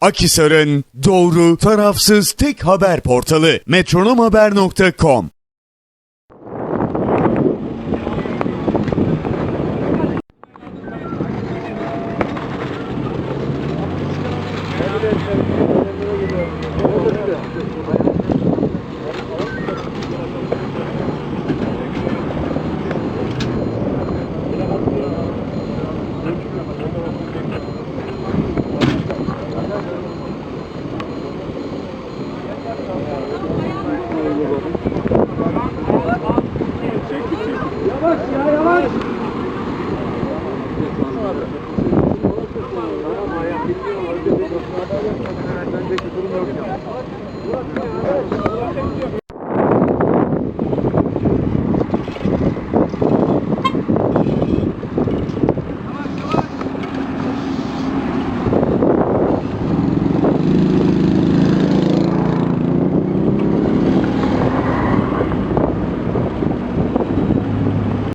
Akisar'ın doğru, tarafsız tek haber portalı metronomhaber.com Önceki durum örgütü.